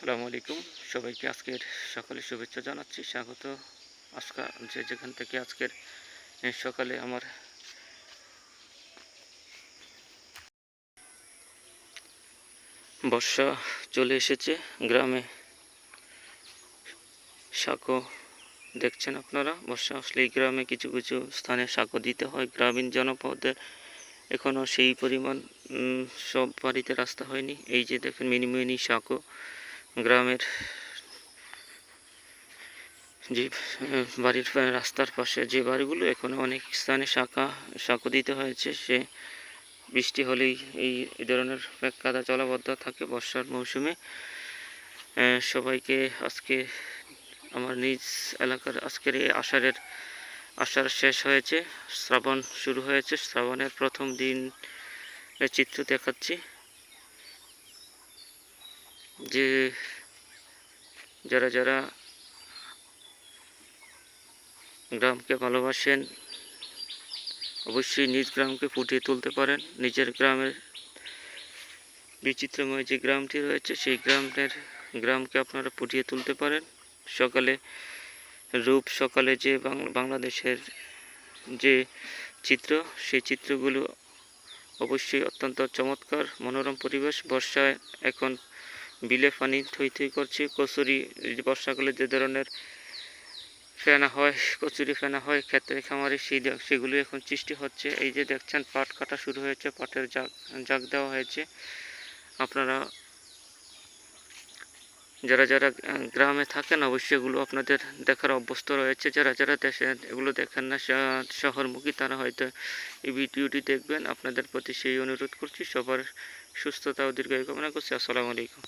আসসালামু আলাইকুম। সবাইকে আজকের সকালে শুভেচ্ছা জানাচ্ছি। স্বাগত। আজকা যে যেখান থেকে আজকের সকালে আমার বর্ষা চলে এসেছে। গ্রামে সাঁকো দেখছেন আপনারা? বর্ষা আসলে গ্রামে কিছু কিছু স্থানে সাঁকো দিতে হয়। গ্রামীণ জনপদের এখনও সেই পরিমাণ সব বাড়িতে রাস্তা হয়নি। এই যে দেখেন মিনি মিনি সাঁকো গ্রামের যে, বাড়ির রাস্তার পাশে যে বাড়িগুলো এখনও অনেক স্থানে শাখা সাঁকো দিতে হয়েছে, সে বৃষ্টি হলেই এই ধরনের কাদা জলাবদ্ধ থাকে বর্ষার মৌসুমে। সবাইকে আজকে আমার নিজ এলাকার আজকের এই আষাঢ়ের, আষাঢ় শেষ হয়েছে, শ্রাবণ শুরু হয়েছে, শ্রাবণের প্রথম দিন চিত্র দেখাচ্ছি। যে যারা যারা গ্রামকে ভালোবাসেন, অবশ্যই নিজ গ্রামকে ফুটিয়ে তুলতে পারেন। নিজের গ্রামের বিচিত্রময় যে গ্রামটি রয়েছে, সেই গ্রামের গ্রামকে আপনারা ফুটিয়ে তুলতে পারেন। সকালে রূপ সকালে যে বাংলাদেশের যে চিত্র, সেই চিত্রগুলো অবশ্যই অত্যন্ত চমৎকার, মনোরম পরিবেশ। বর্ষায় এখন বিলে পানি থই থই করছে, কচুরি বর্ষাকালে যে ধরনের ফেনা হয়, কচুরি ফেনা হয়, ক্ষেত্রে খামারে সেই সেগুলো এখন সৃষ্টি হচ্ছে। এই যে দেখছেন, পাট কাটা শুরু হয়েছে, পাটের জাগ জাগ দেওয়া হয়েছে। আপনারা যারা যারা গ্রামে থাকেন, অবশ্যই এগুলো আপনাদের দেখার অভ্যস্ত রয়েছে। যারা যারা দেশে এগুলো দেখেন না শহরমুখী, তারা হয়তো এই ভিডিওটি দেখবেন। আপনাদের প্রতি সেই অনুরোধ করছি, সবার সুস্থতা ও দীর্ঘায়ু কামনা করছি। আসসালামু আলাইকুম।